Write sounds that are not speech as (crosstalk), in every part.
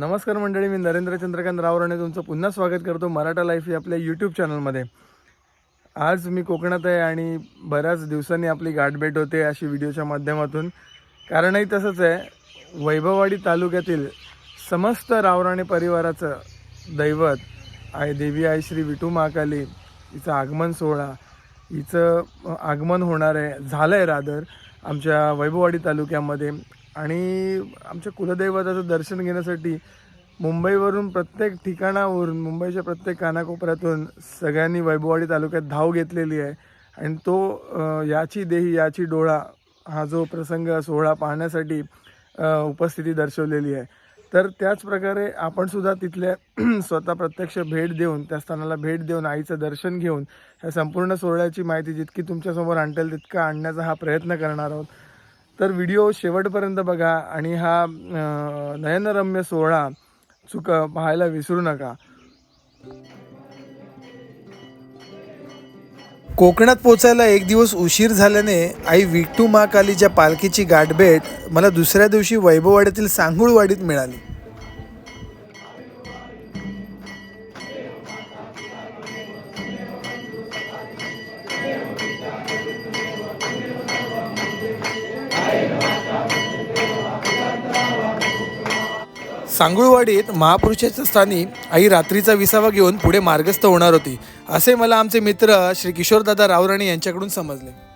नमस्कार मंडळी मी नरेंद्र चंद्रकांत रावराणे तुमचं पुन्हा स्वागत करतो मराठा लाईफ या आपल्या यूट्यूब चॅनलमध्ये आज मी कोकणात आहे आणि बऱ्याच दिवसांनी आपली गाठभेट होते अशी व्हिडिओच्या माध्यमातून. कारणही तसंच आहे वैभववाडी तालुक्यातील समस्त रावराणे परिवाराचं दैवत आहे देवी आई श्री विठू महाकाली हिचं आगमन सोहळा हिचं आगमन होणार आहे झालं आहे रादर आमच्या वैभववाडी तालुक्यामध्ये. आणि आमच्या कुलदैवताचं दर्शन घेण्यासाठी मुंबईवरून प्रत्येक ठिकाणावरून मुंबईच्या प्रत्येक कानाकोपऱ्यातून सगळ्यांनी वैभववाडी तालुक्यात धाव घेतलेली आहे. आणि तो याची देही याची डोळा हा जो प्रसंग सोहळा पाहण्यासाठी उपस्थिती दर्शवलेली आहे. तर त्याच प्रकारे तिथल्या (clears throat) स्वतः प्रत्यक्ष भेट देऊन त्या स्थानाला भेट देऊन आईचं दर्शन घेऊन ह्या संपूर्ण सोहळ्याची माहिती जितकी तुमच्यासमोर आणता येईल तितका आणण्याचा हा प्रयत्न करणार आहोत. तर व्हिडिओ शेवटपर्यंत बघा आणि हा नयनरम्य सोहळा चुक पाहायला विसरू नका. कोकणात पोचायला एक दिवस उशीर झाल्याने आई विटू महाकालीच्या पालखीची गाठभेट मला दुसऱ्या दिवशी वैभववाड्यातील सांगुळवाडीत मिळाली. सांगुळवाडीत महापुरुषाच्या स्थानी आई रात्रीचा विसावा घेऊन पुढे मार्गस्थ होणार होती असे मला आमचे मित्र श्री किशोरदादा रावराणे यांच्याकडून समजले.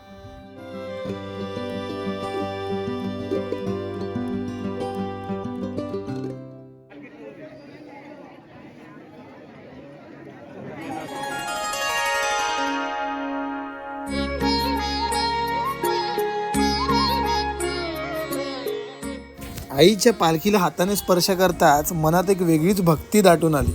आईच्या पालखीला हाताने स्पर्श करताच मनात एक वेगळीच भक्ती दाटून आली.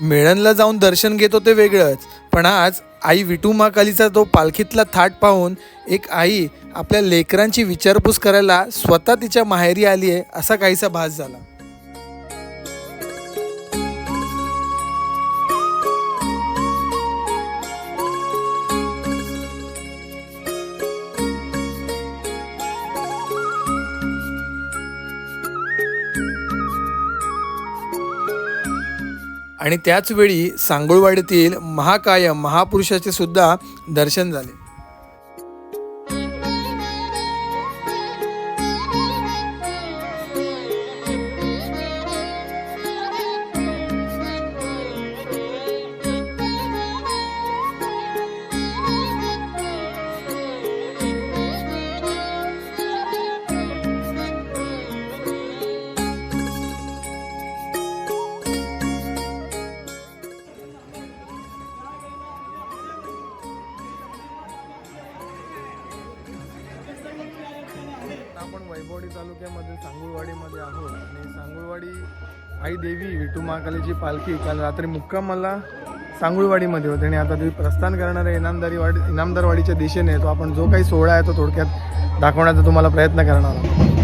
मेळणला जाऊन दर्शन घेतो ते वेगळंच पण आज आई विठू महाकालीचा तो पालखीतला थाट पाहून एक आई आपल्या लेकरांची विचारपूस करायला स्वतः तिच्या माहेरी आली आहे असा काहीसा भास झाला. आणि त्याचवेळी सांगोळवाडीतील सांगुळवाडीतील महाकाय महापुरुषाचे सुद्धा दर्शन झाले. महाकालीची पालखी काल रात्री मुक्कामाला सांगुळवाडीमध्ये होते आणि आता ती प्रस्थान करणाऱ्या इनामदारी वाडी इनामदारवाडीच्या दिशेने तो आपण जो काही सोहळा आहे तो थोडक्यात दाखवण्याचा तुम्हाला प्रयत्न करणार आहोत.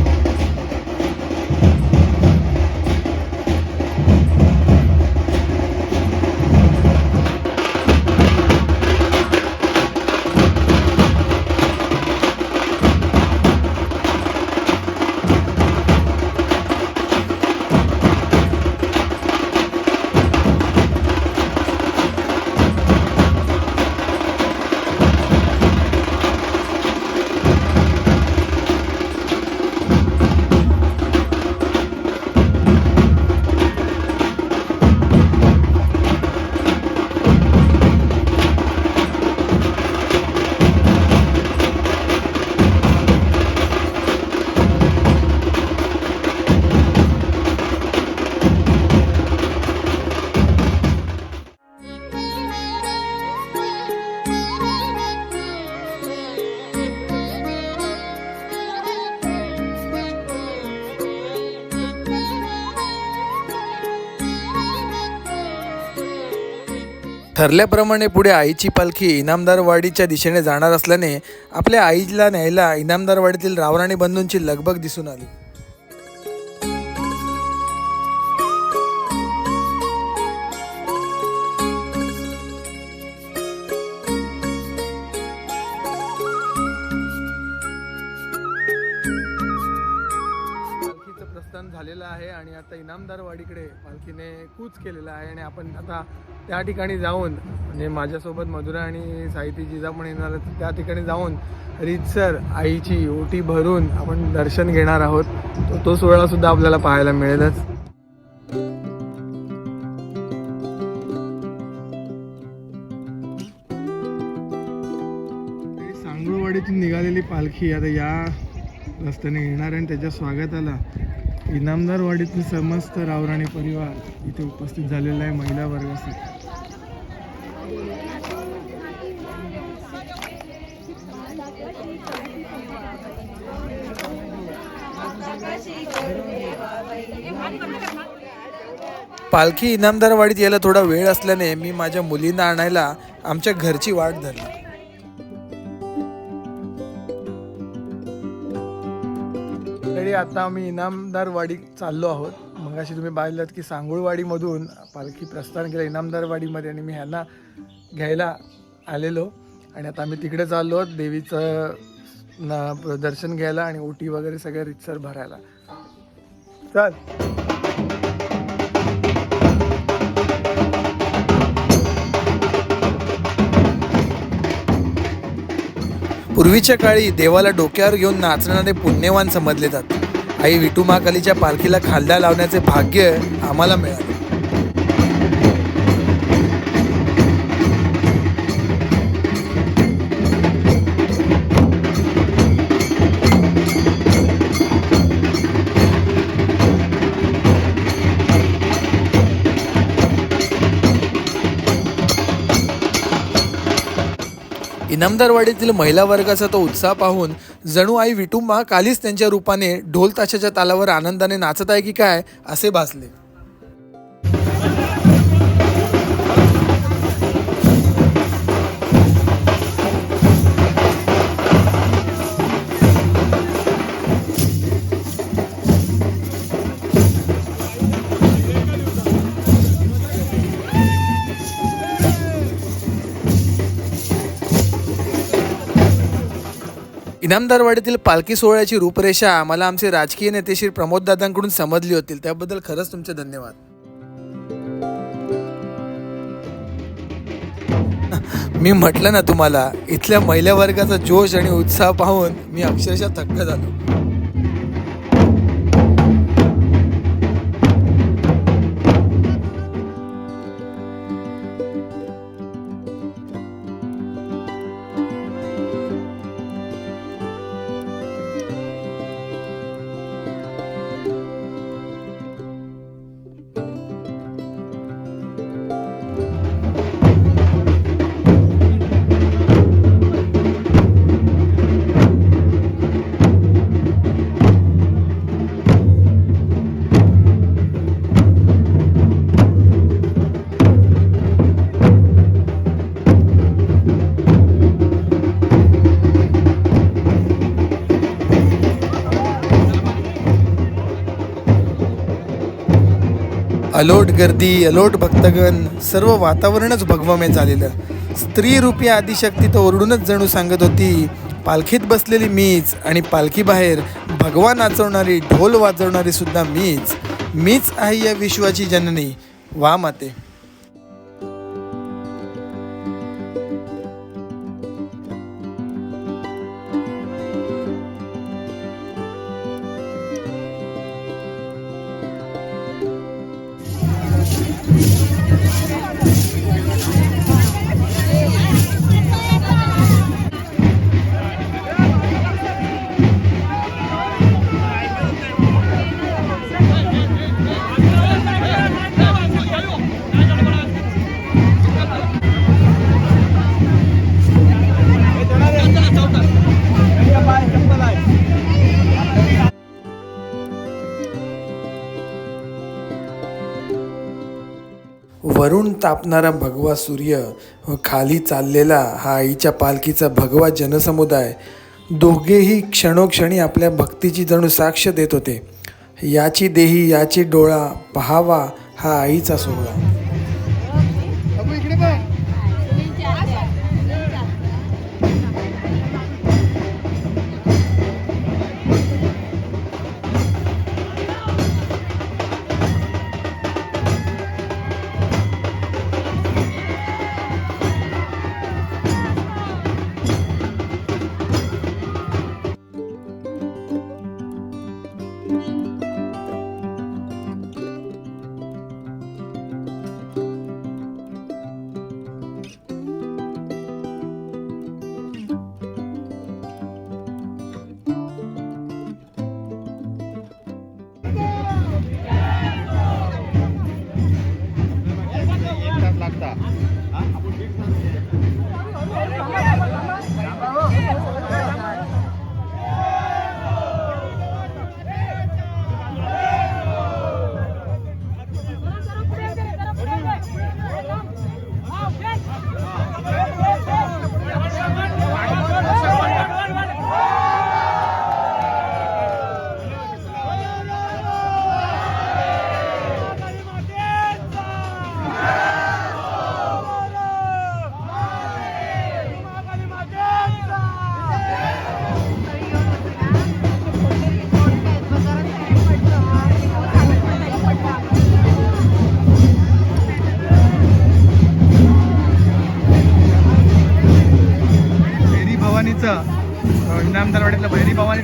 ठरल्याप्रमाणे पुढे आईची पालखी इनामदारवाडीच्या दिशेने जाणार असल्याने आपल्या आईला न्यायला इनामदारवाडीतील रावराणी बंधूंची लगबग दिसून आली. आता इनामदारवाडीकडे पालखीने कूच केलेला आहे आणि आपण आता त्या ठिकाणी जाऊन म्हणजे माझ्यासोबत मधुरा आणि साहिती जिजा पण येणार त्या ठिकाणी जाऊन रीतसर आईची ओटी भरून आपण दर्शन घेणार आहोत. तो- तो सोहळा सुद्धा आपल्याला पाहायला मिळेलच. ही सांगुळवाडीतून निघालेली पालखी आता या रस्त्याने येणार आणि त्याच्या स्वागताला इनामदारवाडीतील समस्त रावराणे परिवार इथे उपस्थित झालेला आहे महिला वर्गासाठी. पालखी इनामदारवाडीत यायला थोडा वेळ असल्याने मी माझ्या मुलींना आणायला आमच्या घरची वाट धरली. तरी आता आम्ही इनामदारवाडी चाललो आहोत. मग अशी तुम्ही पाहिलं की सांगुळवाडीमधून पालखी प्रस्थान केलं इनामदारवाडीमध्ये आणि मी ह्यांना घ्यायला आलेलो. आणि आता आम्ही तिकडे चाललो आहोत देवीचं ना दर्शन घ्यायला आणि ओटी वगैरे सगळं रितसर भरायला. चल. पूर्वीच्या काळी देवाला डोक्यावर घेऊन नाचणारे पुण्यवान समजले जात. आई विटू महाकालीच्या पालखीला खांदा लावण्याचे भाग्य आम्हाला मिळाले. इनामदारवाडीतील महिला वर्गाचा तो उत्साह पाहून जणू आई विटुंबा कालीच त्यांच्या रूपाने ढोल ताशाच्या तालावर आनंदाने नाचत आहे की काय असे भासले. इनामदारवाडीतील पालखी सोहळ्याची रूपरेषा आम्हाला आमचे राजकीय नेते श्री प्रमोददादांकडून समजली होती. त्याबद्दल खरंच तुमचे धन्यवाद. मी म्हटलं ना तुम्हाला इथल्या महिला वर्गाचा जोश आणि उत्साह पाहून मी अक्षरशः थक्क झालो. अलोट गर्दी अलोट भक्तगण सर्व वातावरणच भगवमय झालेलं. स्त्री रूपी आदिशक्ती तर ओरडूनच जणू सांगत होती पालखीत बसलेली मीच आणि पालखीबाहेर भगवा नाचवणारी ढोल वाजवणारी सुद्धा मीच. मीच आहे या विश्वाची जननी वा माते वरून तापणारा भगवा सूर्य व खाली चाललेला हा आईच्या पालखीचा भगवा जनसमुदाय. दोघेही क्षणोक्षणी आपल्या भक्तीची जणू साक्ष देत होते. याची देही याची डोळा पहावा हा आईचा सोहळा.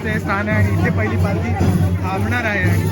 हे स्थान आहे आणि इथे पहिली पालखी थांबणार आहे. आणि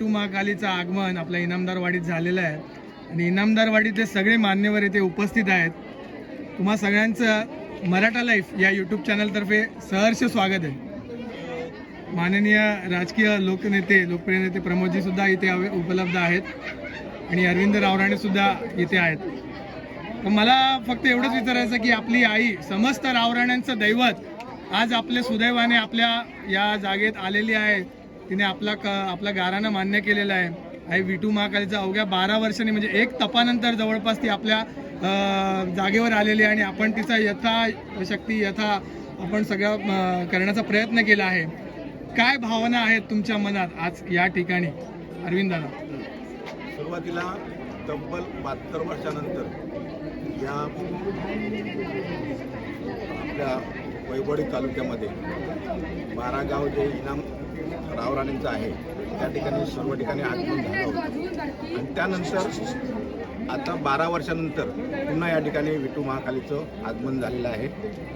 आई महाकालीचं आगमन आपल्या इनामदारवाडीत झालेलं आहे. आणि इनामदारवाडीतले सगळे मान्यवर इथे उपस्थित आहेत. तुम्हा सगळ्यांचं मराठा लाईफ या यूट्यूब चॅनलतर्फे सहर्ष स्वागत आहे. माननीय राजकीय लोकनेते लोकप्रिय नेते प्रमोदजी सुद्धा इथे उपलब्ध आहेत. आणि अरविंद रावराणे सुद्धा इथे आहेत. तर मला फक्त एवढंच विचारायचं की आपली आई समस्त रावराण्यांचं दैवत आज आपले सुदैवाने आपल्या या जागेत आलेली आहे. तिने आपला क आपला गारानं मान्य केलेलं आहे. आई विटू महाकालीचा अवघ्या बारा वर्षांनी म्हणजे एक तपानंतर जवळपास ती आपल्या जागेवर आलेली आहे आणि आपण तिचा यथा शक्ती यथा आपण सगळं करण्याचा प्रयत्न केला आहे. काय भावना आहेत तुमच्या मनात आज या ठिकाणी? अरविंदाला सुरुवातीला तब्बल बहात्तर वर्षानंतर या आपल्या वैभवडी तालुक्यामध्ये बारागाव जे इनाम रावराणींचं आहे. त्या ठिकाणी सर्व ठिकाणी आगमन झालं होतं. आणि त्यानंतर आता बारा वर्षानंतर पुन्हा या ठिकाणी विठू महाकालीचं आगमन झालेलं आहे.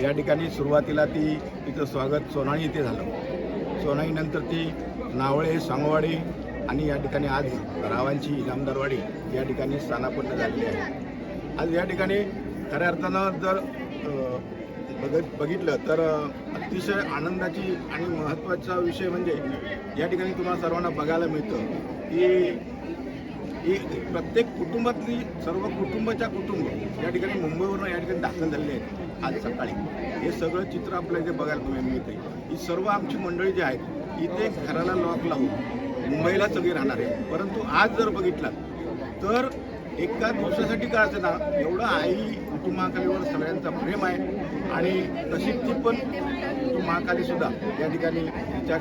या ठिकाणी सुरुवातीला ती तिचं स्वागत सोनाळी इथे झालं. सोनाळीनंतर ती नावळे सांगवाडी आणि या ठिकाणी आज रावांची इनामदारवाडी या ठिकाणी स्थानापन्न झालेली आहे. आज या ठिकाणी खऱ्या अर्थानं जर बघत बघितलं तर अतिशय आनंदाची आणि महत्त्वाचा विषय म्हणजे या ठिकाणी तुम्हाला सर्वांना बघायला मिळतं की ही प्रत्येक कुटुंबातली सर्व कुटुंबाच्या कुटुंब या ठिकाणी मुंबईवरून या ठिकाणी दाखल झालेले आहेत आज सकाळी. हे सगळं चित्र आपल्याला इथे बघायला तुम्ही मिळते ही सर्व आमची मंडळी जी आहेत इथे घराला लॉक लावून मुंबईला सगळी राहणार आहे परंतु आज जर बघितलं तर एका दिवसासाठी काय असेल ना एवढं आई कुटुंबाकडे एवढं सगळ्यांचा प्रेम आहे. आणि तशीच ती पण विठू महाकाली सुद्धा या ठिकाणी तिच्या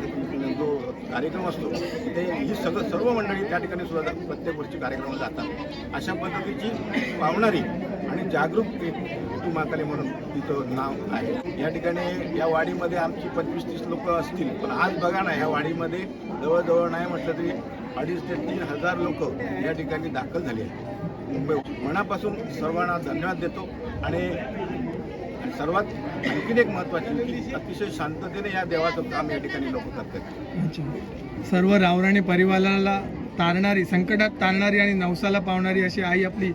जो कार्यक्रम असतो ते ही सगळं सर्व मंडळी त्या ठिकाणी सुद्धा प्रत्येक वर्षी कार्यक्रम जातात. अशा पद्धतीची पावणारी आणि जागरूक एक महाकाली म्हणून तिचं नाव आहे. या ठिकाणी या वाडीमध्ये आमची पंचवीस तीस लोक असतील पण आज बघा ना या वाडीमध्ये जवळजवळ नाही म्हटलं तरी अडीच ते तीन हजार लोक या ठिकाणी दाखल झाले आहेत. मुंबई मनापासून सर्वांना धन्यवाद देतो आणि सर्वात आणखीन एक महत्वाची की अतिशय शांततेने या देवाचं काम या ठिकाणी लोक करतात. सर्व रावराणे परिवाराला तारणारी संकटात तारणारी आणि नवसाला पावणारी अशी आई आपली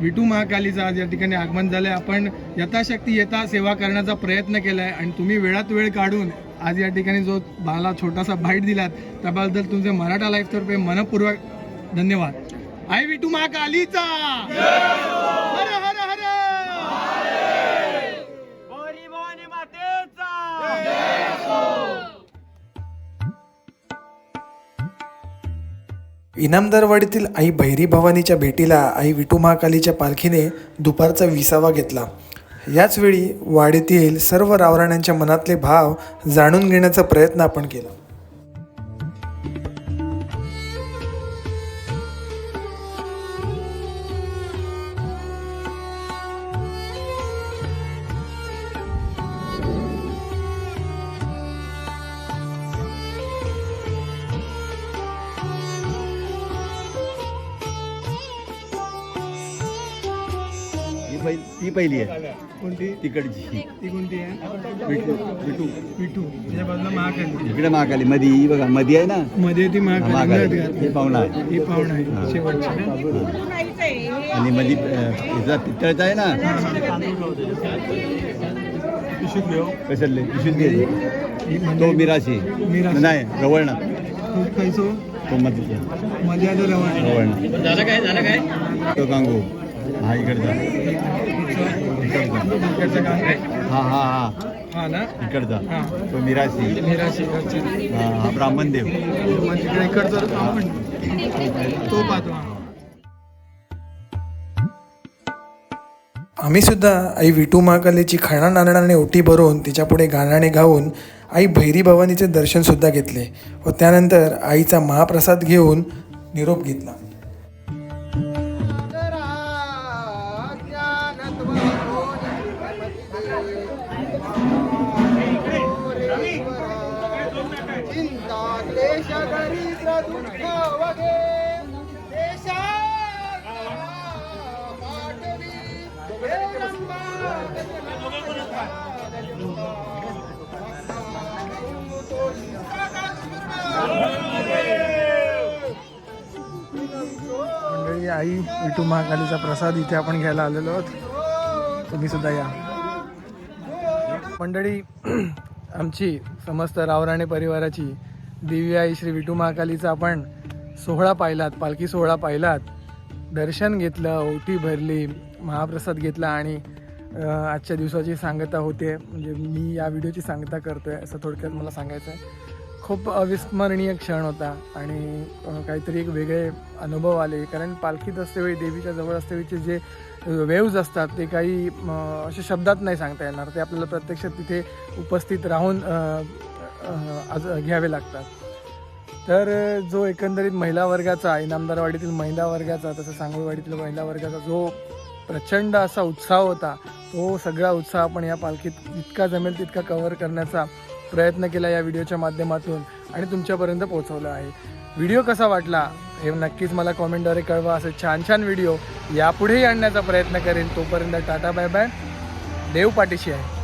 विटू महाकालीचं आज या ठिकाणी आगमन झालंय. आपण यथाशक्ती येता सेवा करण्याचा प्रयत्न केलाय आणि तुम्ही वेळात वेळ काढून आज या ठिकाणी जो मला छोटासा बाईट दिलात त्याबद्दल तुमचे मराठा लाईफ तर्फे मनपूर्वक धन्यवाद. आई विटू महाकालीचा! इनामदारवाडीतील आई भैरी भवानीच्या भेटीला आई विठू महाकालीच्या पालखीने दुपारचा विसावा घेतला. याचवेळी वाडीतील सर्व रावराण्यांच्या मनातले भाव जाणून घेण्याचा प्रयत्न आपण केला. पहिली आहे. कोणती? तिकडची. ती कोणती आहे? विठू विठू. विठू. त्याच्या बाजूला महाकाली इकडे महाकाली ही बघा मध्ये आहे ना? मध्ये ती महाकाली. हे पाहुणा आहे. ही पाहुणा आहे. शेवटची. ना आणि मध्ये अं, ह्याचा पितळचा आहे ना? पिशवीत घेऊ कशाले पिशवीत घे ही तो म्हणजे मिराशी. मिराशी. नाही रवळणा. तो कैसो तो मध्ये मध्ये रवा रवळणा. झालं काय? झालं काय? तो कांगू हा इकडचा. हा हा हा. हा ना? इकडचा तो मिराशी. अच्छा हा हा ब्राह्मण देव. म्हणजे इकडचं तो पाहतो हा. आम्ही सुद्धा आई विठू महाकालीची खणा नारळाने ओटी भरून तिच्यापुढे गाण्याने गाऊन आई भैरी भवानीचे दर्शन सुद्धा घेतले व त्यानंतर आईचा महाप्रसाद घेऊन निरोप घेतला. आई विठू महाकालीचा प्रसाद इथे आपण घ्यायला आलेलो आहोत. तुम्ही सुद्धा या. मंडळी (clears throat) आमची समस्त रावराणे परिवाराची देवी आई श्री विठू महाकालीचा आपण सोहळा पाहिलात पालखी सोहळा पाहिलात. दर्शन घेतलं ओटी भरली महाप्रसाद घेतला आणि आजच्या दिवसाची सांगता होते. म्हणजे मी या व्हिडिओची सांगता करतोय असं थोडक्यात मला सांगायचं आहे खूप अविस्मरणीय क्षण होता आणि काहीतरी एक वेगळे अनुभव आले. कारण पालखीत असतेवेळी देवीच्या जवळ असतेवेळीचे जे वेव्ज असतात ते काही असे शब्दात नाही सांगता येणार. ते आपल्याला प्रत्यक्षात तिथे उपस्थित राहून आज घ्यावे लागतात. तर जो एकंदरीत महिला वर्गाचा इनामदारवाडीतील महिला वर्गाचा तसं सांगोळवाडीतील महिला वर्गाचा जो प्रचंड असा उत्साह होता तो सगळा उत्साह आपण या पालखीत जितका जमेल तितका कव्हर करण्याचा प्रयत्न केला या व्हिडिओच्या माध्यमातून आणि तुमच्यापर्यंत पोहोचवला आहे. व्हिडिओ कसा वाटला हे नक्कीच मला कॉमेंटद्वारे कळवा. असे छान छान व्हिडिओ यापुढेही आणण्याचा प्रयत्न करेन. तोपर्यंत टाटा बाय बाय देव पाठीशी आहे.